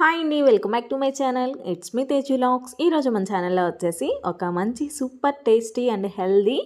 Hi అండి welcome back to my channel it's me Teju lakhs ఈరోజు మన ఛానల్లో వచ్చేసి ఒక మంచి సూపర్ టేస్టీ అండ్ హెల్దీ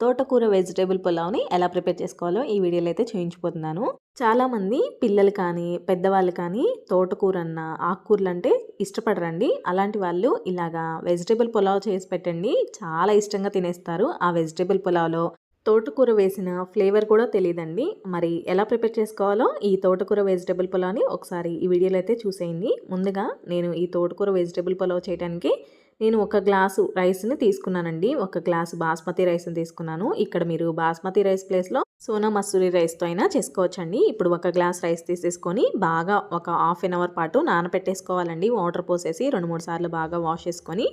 తోటకూర వెజిటేబుల్ పులావ్ని ఎలా ప్రిపేర్ చేసుకోవాలో ఈ వీడియోలో అయితే చూపించిపోతున్నాను చాలామంది పిల్లలు కానీ పెద్దవాళ్ళు కానీ తోటకూర అన్న ఆకుకూరలు అంటే ఇష్టపడరండి. అలాంటి వాళ్ళు ఇలాగా వెజిటేబుల్ పులావ్ చేసి పెట్టండి. చాలా ఇష్టంగా తినేస్తారు ఆ వెజిటేబుల్ పులావ్లో. తోటకూర వేసిన ఫ్లేవర్ కూడా తెలియదండి మరి ఎలా ప్రిపేర్ చేసుకోవాలో ఈ తోటకూర వెజిటేబుల్ పులావ్ని ఒకసారి ఈ వీడియోలో అయితే చూసేయండి. ముందుగా నేను ఈ తోటకూర వెజిటేబుల్ పులావ్ చేయడానికి నేను ఒక గ్లాసు రైస్ని తీసుకున్నానండి. ఒక గ్లాసు బాస్మతి రైస్ని తీసుకున్నాను. ఇక్కడ మీరు బాస్మతి రైస్ ప్లేస్లో సోనా మసూరి రైస్తో అయినా చేసుకోవచ్చండి. ఇప్పుడు ఒక గ్లాస్ రైస్ తీసేసుకొని బాగా ఒక హాఫ్ అన్ అవర్ పాటు నానబెట్టేసుకోవాలండి వాటర్ పోసేసి రెండు మూడు సార్లు బాగా వాష్ చేసుకొని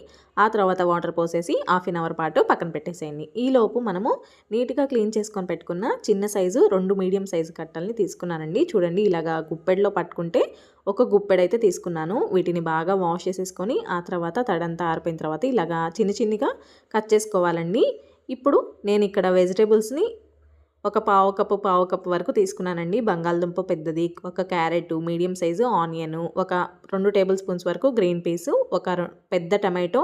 ఆ తర్వాత వాటర్ పోసేసి హాఫ్ అన్ అవర్ పాటు పక్కన పెట్టేసేయండి. ఈలోపు మనము నీట్గా క్లీన్ చేసుకొని పెట్టుకున్న చిన్న సైజు రెండు మీడియం సైజు కట్టల్ని తీసుకున్నానండి. చూడండి ఇలాగా గుప్పెడ్లో పట్టుకుంటే ఒక గుప్పెడైతే తీసుకున్నాను. వీటిని బాగా వాష్ చేసేసుకొని ఆ తర్వాత తడంతా ఆరిపోయిన తర్వాత ఇలాగా చిన్న చిన్నగా కట్ చేసుకోవాలండి. ఇప్పుడు నేను ఇక్కడ వెజిటేబుల్స్ని ఒక పావు కప్పు పావు కప్పు వరకు తీసుకున్నానండి. బంగాళదుంప పెద్దది ఒక క్యారెట్ మీడియం సైజు ఆనియన్ ఒక రెండు టేబుల్ స్పూన్స్ వరకు గ్రీన్ పీసు ఒక పెద్ద టమాటో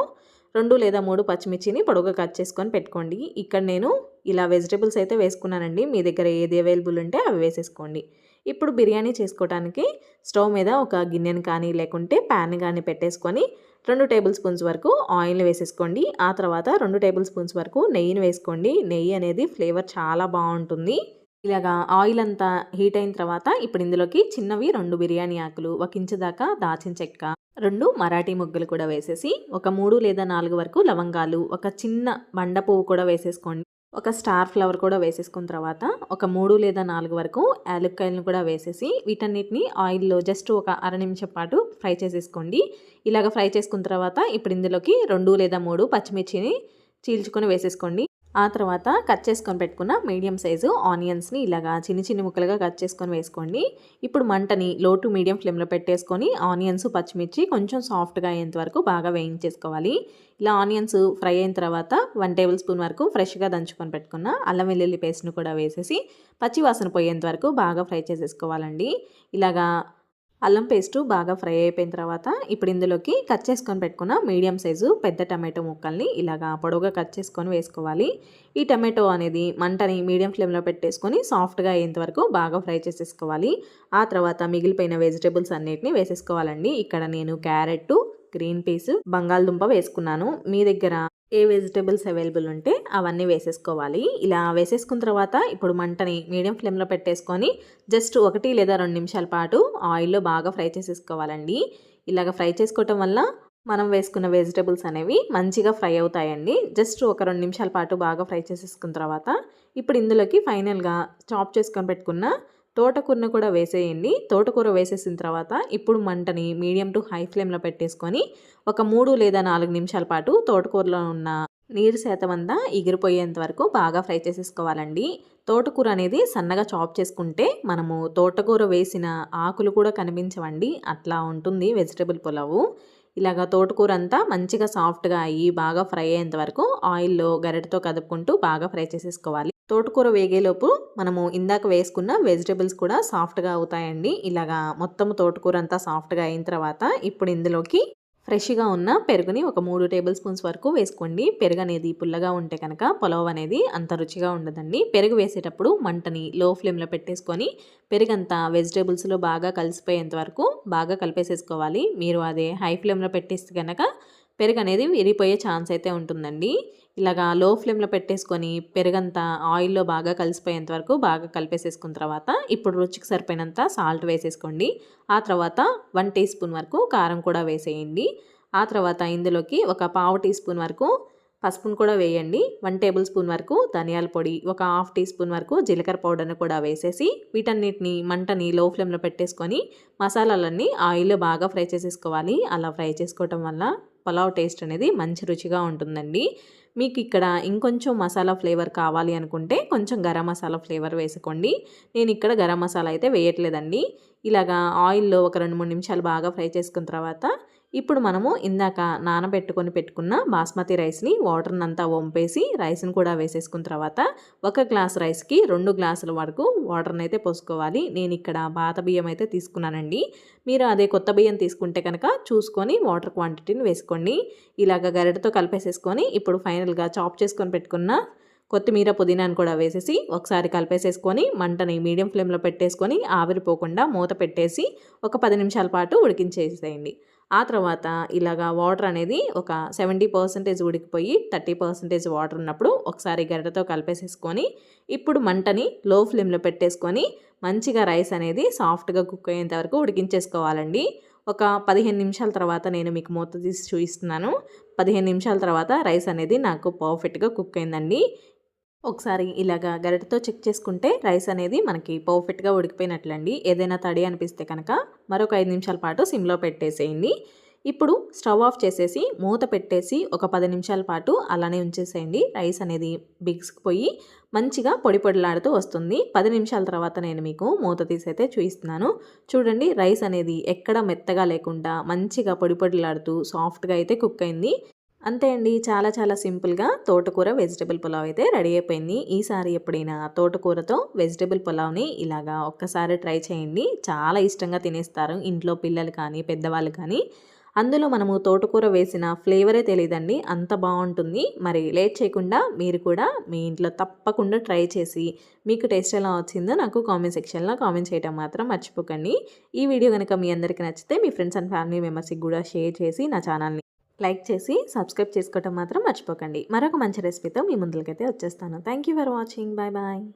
రెండు లేదా మూడు పచ్చిమిర్చిని పొడుగా కట్ చేసుకొని పెట్టుకోండి. ఇక్కడ నేను ఇలా వెజిటేబుల్స్ అయితే వేసుకున్నానండి. మీ దగ్గర ఏది అవైలబుల్ ఉంటే అవి వేసేసుకోండి. ఇప్పుడు బిర్యానీ చేసుకోవడానికి స్టవ్ మీద ఒక గిన్నెని కానీ లేకుంటే ప్యాన్ కానీ పెట్టేసుకొని రెండు టేబుల్ స్పూన్స్ వరకు ఆయిల్ వేసేసుకోండి. ఆ తర్వాత రెండు టేబుల్ స్పూన్స్ వరకు నెయ్యిని వేసుకోండి. నెయ్యి అనేది ఫ్లేవర్ చాలా బాగుంటుంది. ఇలాగా ఆయిల్ అంతా హీట్ అయిన తర్వాత ఇప్పుడు ఇందులోకి చిన్నవి రెండు బిర్యానీ ఆకులు ఒక ఇంచు దాకా దాచిన చెక్క రెండు మరాఠీ ముగ్గులు కూడా వేసేసి ఒక మూడు లేదా నాలుగు వరకు లవంగాలు ఒక చిన్న బండ పువ్వు కూడా వేసేసుకోండి. ఒక స్టార్ ఫ్లవర్ కూడా వేసేసుకున్న తర్వాత ఒక మూడు లేదా నాలుగు వరకు యాలక్కాయలను కూడా వేసేసి వీటన్నిటిని ఆయిల్లో జస్ట్ ఒక అర నిమిషం పాటు ఫ్రై చేసేసుకోండి. ఇలాగ ఫ్రై చేసుకున్న తర్వాత ఇప్పుడు ఇందులోకి రెండు లేదా మూడు పచ్చిమిర్చిని చీల్చుకొని వేసేసుకోండి. ఆ తర్వాత కట్ చేసుకొని పెట్టుకున్న మీడియం సైజు ఆనియన్స్ని ఇలాగా చిన్న చిన్న ముక్కలుగా కట్ చేసుకొని వేసుకోండి. ఇప్పుడు మంటని లో టు మీడియం ఫ్లేమ్లో పెట్టేసుకొని ఆనియన్స్ పచ్చిమిర్చి కొంచెం సాఫ్ట్గా అయ్యేంత వరకు బాగా వేయించేసుకోవాలి. ఇలా ఆనియన్స్ ఫ్రై అయిన తర్వాత వన్ టేబుల్ స్పూన్ వరకు ఫ్రెష్గా దంచుకొని పెట్టుకున్న అల్లం వెల్లుల్లి పేస్ట్ను కూడా వేసేసి పచ్చివాసన పోయేంత వరకు బాగా ఫ్రై చేసేసుకోవాలండి. ఇలాగా అల్లం పేస్టు బాగా ఫ్రై అయిపోయిన తర్వాత ఇప్పుడు ఇందులోకి కట్ చేసుకొని పెట్టుకున్న మీడియం సైజు పెద్ద టమాటో ముక్కల్ని ఇలాగా పొడవుగా కట్ చేసుకొని వేసుకోవాలి. ఈ టమాటో అనేది మంటని మీడియం ఫ్లేమ్లో పెట్టేసుకొని సాఫ్ట్గా అయ్యేంత వరకు బాగా ఫ్రై చేసేసుకోవాలి. ఆ తర్వాత మిగిలిపోయిన వెజిటేబుల్స్ అన్నిటిని వేసేసుకోవాలండి. ఇక్కడ నేను క్యారెట్ గ్రీన్ పీస్ బంగాళదుంప వేసుకున్నాను. మీ దగ్గర ఏ వెజిటేబుల్స్ అవైలబుల్ ఉంటే అవన్నీ వేసేసుకోవాలి. ఇలా వేసేసుకున్న తర్వాత ఇప్పుడు మంటని మీడియం ఫ్లేమ్లో పెట్టేసుకొని జస్ట్ ఒకటి లేదా రెండు నిమిషాల పాటు ఆయిల్లో బాగా ఫ్రై చేసేసుకోవాలండి. ఇలాగ ఫ్రై చేసుకోవటం వల్ల మనం వేసుకున్న వెజిటేబుల్స్ అనేవి మంచిగా ఫ్రై అవుతాయండి. జస్ట్ ఒక రెండు నిమిషాల పాటు బాగా ఫ్రై చేసేసుకున్న తర్వాత ఇప్పుడు ఇందులోకి ఫైనల్గా చాప్ చేసుకొని పెట్టుకున్న తోటకూరను కూడా వేసేయండి. తోటకూర వేసేసిన తర్వాత ఇప్పుడు మంటని మీడియం టు హై ఫ్లేమ్లో పెట్టేసుకొని ఒక మూడు లేదా నాలుగు నిమిషాల పాటు తోటకూరలో ఉన్న నీరు శాతం అంతా ఎగిరిపోయేంత వరకు బాగా ఫ్రై చేసేసుకోవాలండి. తోటకూర అనేది సన్నగా చాప్ చేసుకుంటే మనము తోటకూర వేసిన ఆకులు కూడా కనిపించవండి. అట్లా ఉంటుంది వెజిటేబుల్ పులావు. ఇలాగ తోటకూర అంతా మంచిగా సాఫ్ట్గా అయ్యి బాగా ఫ్రై అయ్యేంత వరకు ఆయిల్లో గరిటతో కదుపుకుంటూ బాగా ఫ్రై చేసేసుకోవాలి. తోటకూర వేగేలోపు మనము ఇందాక వేసుకున్న వెజిటేబుల్స్ కూడా సాఫ్ట్గా అవుతాయండి. ఇలాగా మొత్తం తోటకూర అంతా సాఫ్ట్గా అయిన తర్వాత ఇప్పుడు ఇందులోకి ఫ్రెష్గా ఉన్న పెరుగుని ఒక మూడు టేబుల్ స్పూన్స్ వరకు వేసుకోండి. పెరుగు అనేది పుల్లగా ఉంటే కనుక పొలవ్ అనేది అంత రుచిగా ఉండదండి. పెరుగు వేసేటప్పుడు మంటని లో ఫ్లేమ్లో పెట్టేసుకొని పెరుగంతా వెజిటేబుల్స్లో బాగా కలిసిపోయేంత వరకు బాగా కలిపేసేసుకోవాలి. మీరు అదే హై ఫ్లేమ్లో పెట్టేస్తే కనుక పెరుగు అనేది విరిగిపోయే ఛాన్స్ అయితే ఉంటుందండి. ఇలాగా లో ఫ్లేమ్లో పెట్టేసుకొని పెరుగంతా ఆయిల్లో బాగా కలిసిపోయేంత వరకు బాగా కలిపేసేసుకున్న తర్వాత ఇప్పుడు రుచికి సరిపోయినంత సాల్ట్ వేసేసుకోండి. ఆ తర్వాత వన్ టీ స్పూన్ వరకు కారం కూడా వేసేయండి. ఆ తర్వాత ఇందులోకి ఒక పావు టీ స్పూన్ వరకు పసుపును కూడా వేయండి. వన్ టేబుల్ స్పూన్ వరకు ధనియాల పొడి ఒక హాఫ్ టీ స్పూన్ వరకు జీలకర్ర పౌడర్ను కూడా వేసేసి వీటన్నిటిని మంటని లో ఫ్లేమ్లో పెట్టేసుకొని మసాలాలన్నీ ఆయిల్లో బాగా ఫ్రై చేసేసుకోవాలి. అలా ఫ్రై చేసుకోవటం వల్ల పలావ్ టేస్ట్ అనేది మంచి రుచిగా ఉంటుందండి. మీకు ఇక్కడ ఇంకొంచెం మసాలా ఫ్లేవర్ కావాలి అనుకుంటే కొంచెం గరం మసాలా ఫ్లేవర్ వేసుకోండి. నేను ఇక్కడ గరం మసాలా అయితే వేయట్లేదండి. ఇలాగా ఆయిల్లో ఒక రెండు మూడు నిమిషాలు బాగా ఫ్రై చేసుకున్న తర్వాత ఇప్పుడు మనము ఇందాక నానబెట్టుకొని పెట్టుకున్న బాస్మతి రైస్ని వాటర్ని అంతా వంపేసి రైస్ని కూడా వేసేసుకున్న తర్వాత ఒక గ్లాస్ రైస్కి రెండు గ్లాసుల వరకు వాటర్ని అయితే పోసుకోవాలి. నేను ఇక్కడ పాత బియ్యం అయితే తీసుకున్నానండి. మీరు అదే కొత్త బియ్యం తీసుకుంటే కనుక చూసుకొని వాటర్ క్వాంటిటీని వేసుకోండి. ఇలాగ గరిటతో కలిపేసేసుకొని ఇప్పుడు ఫైనల్గా చాప్ చేసుకొని పెట్టుకున్న కొత్తిమీర పుదీనాను కూడా వేసేసి ఒకసారి కలిపేసేసుకొని మంటని మీడియం ఫ్లేమ్లో పెట్టేసుకొని ఆవిరిపోకుండా మూత పెట్టేసి ఒక పది నిమిషాల పాటు ఉడికించేసేయండి. ఆ తర్వాత ఇలాగా వాటర్ అనేది ఒక సెవెంటీ పర్సెంటేజ్ ఉడికిపోయి థర్టీ పర్సెంటేజ్ వాటర్ ఉన్నప్పుడు ఒకసారి గరిటతో కలిపేసేసుకొని ఇప్పుడు మంటని లో ఫ్లేమ్లో పెట్టేసుకొని మంచిగా రైస్ అనేది సాఫ్ట్గా కుక్ అయ్యేంత వరకు ఉడికించేసుకోవాలండి. ఒక పదిహేను నిమిషాల తర్వాత నేను మీకు మూత తీసి చూపిస్తున్నాను. పదిహేను నిమిషాల తర్వాత రైస్ అనేది నాకు పర్ఫెక్ట్గా కుక్ అయిందండి. ఒకసారి ఇలాగా గరిటతో చెక్ చేసుకుంటే రైస్ అనేది మనకి పర్ఫెక్ట్గా ఉడికిపోయినట్లండి. ఏదైనా తడి అనిపిస్తే కనుక మరొక ఐదు నిమిషాల పాటు సిమ్లో పెట్టేసేయండి. ఇప్పుడు స్టవ్ ఆఫ్ చేసేసి మూత పెట్టేసి ఒక పది నిమిషాల పాటు అలానే ఉంచేసేయండి. రైస్ అనేది బిగుసుకుపోయి మంచిగా పొడి పొడిలాడుతూ వస్తుంది. పది నిమిషాల తర్వాత నేను మీకు మూత తీసైతే చూపిస్తున్నాను. చూడండి రైస్ అనేది ఎక్కడ మెత్తగా లేకుండా మంచిగా పొడి పొడిలాడుతూ సాఫ్ట్గా అయితే కుక్ అయింది. అంతే అండి. చాలా చాలా సింపుల్గా తోటకూర వెజిటబుల్ పులావ్ అయితే రెడీ అయిపోయింది. ఈసారి ఎప్పుడైనా తోటకూరతో వెజిటబుల్ పులావ్ని ఇలాగా ఒక్కసారి ట్రై చేయండి. చాలా ఇష్టంగా తినేస్తారు. ఇంట్లో పిల్లలు కానీ పెద్దవాళ్ళు కానీ. అందులో మనము తోటకూర వేసిన ఫ్లేవరే తెలియదండి. అంత బాగుంటుంది. మరి లేట్ చేయకుండా మీరు కూడా మీ ఇంట్లో తప్పకుండా ట్రై చేసి మీకు టేస్ట్ ఎలా వచ్చిందో నాకు కామెంట్ సెక్షన్లో కామెంట్ చేయడం మాత్రం మర్చిపోకండి. ఈ వీడియో కనుక మీ అందరికీ నచ్చితే మీ ఫ్రెండ్స్ అండ్ ఫ్యామిలీ మెంబర్స్కి కూడా షేర్ చేసి నా ఛానల్ని లైక్ చేసి సబ్స్క్రైబ్ చేసుకోవటం మాత్రం మర్చిపోకండి. మరొక మంచి రెసిపీతో మీ ముందులకైతే వచ్చేస్తాను. Thank you for watching bye bye